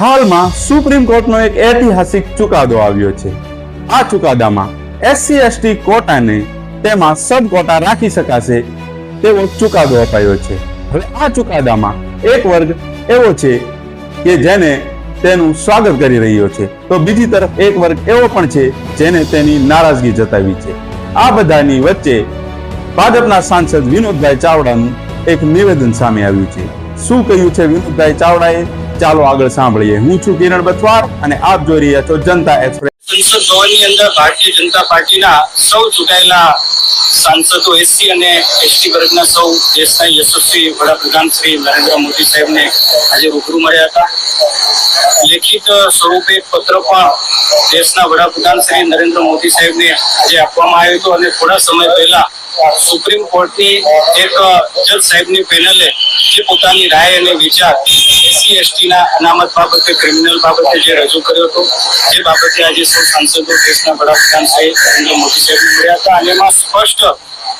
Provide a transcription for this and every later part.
હાલમાં સુપ્રીમ કોર્ટનો એક ઐતિહાસિક ચુકાદો આવ્યો છે. આ ચુકાદામાં એસસી એસટી કોટાને તેમાં સબ કોટા રાખી શકાશે તેવો ચુકાદો અપાયો છે. હવે આ ચુકાદામાં એક વર્ગ એવો છે કે જેને તેનું સ્વાગત કરી રહ્યો છે. તો બીજી તરફ એક વર્ગ એવો પણ છે જેને તેની નારાજગી જતાવી છે. આ બધાની વચ્ચે ભાજપના સાંસદ વિનોદભાઈ ચાવડાનું એક નિવેદન સામે આવ્યું છે. શું કહ્યું છે વિનોદભાઈ ચાવડાએ? ચાલો આગળ સાંભળીએ. હું છું કિરણ બથવાર અને આપ જોઈ રહ્યા છો જનતા એક્સપ્રેસ. સંસદ ભવનની અંદર ભારતીય જનતા પાર્ટીના સૌ ચૂંટાયેલા સાંસદો, એસસી અને એસટી વર્ગના સૌ દેશના યશસ્વી વડાપ્રધાન શ્રી નરેન્દ્ર મોદી સાહેબને આજે રૂબરૂ મળ્યા હતા. લેખિત સ્વરૂપે પત્ર પણ દેશના વડાપ્રધાન શ્રી નરેન્દ્ર મોદી સાહેબને આજે આપવામાં આવ્યો હતો અને થોડા સમય પહેલા સુપ્રીમ કોર્ટની એક જજ સાહેબની પેનલે જે પોતાની રાય અને વિચાર એસસી, એસટીના અનામત બાબતે, ક્રિમિનલ બાબતે જે રજૂ કર્યો હતો જે બાબતે આજે સૌ સાંસદો દેશના વડાપ્રધાન શ્રી નરેન્દ્ર મોદી સાહેબ મળ્યા હતા અને એમાં સ્પષ્ટ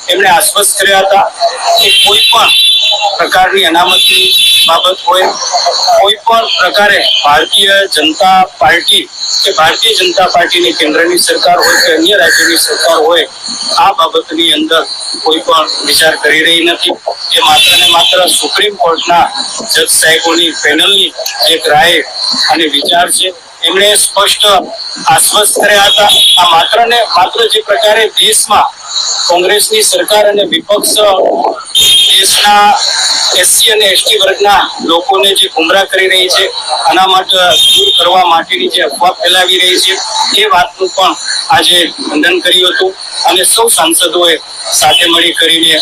એમણે આશ્વસ્ત કર્યા હતા કે કોઈ પણ પ્રકારની અનામતની બાબત હોય કોઈ પણ પ્રકારે ભારતીય જનતા પાર્ટી કે ભારતીય જનતા પાર્ટીની કેન્દ્રની સરકાર હોય કે અન્ય રાજ્યની સરકાર હોય, આ બાબતની અંદર કોઈ પણ વિચાર કરી રહી નથી. એ માત્ર ને માત્ર સુપ્રીમ કોર્ટના જજ સાહેબોની પેનલની એક રાય અને વિચાર છે, એમણે સ્પષ્ટ આશ્વસ્ત કર્યા હતા. આ માત્ર ને માત્ર જે પ્રકારે દેશમાં કોંગ્રેસની સરકાર અને વિપક્ષ દેશના એસસી અને એસટી વર્ગના લોકોને જે ગુમરાહ કરી રહી છે અનામત દૂર કરવા માટેની જે અફવા ફેલાવી રહી છે, એ વાતનું પણ આજે ખંડન કર્યું હતું અને સૌ સાંસદોએ સાથે મળી કરીને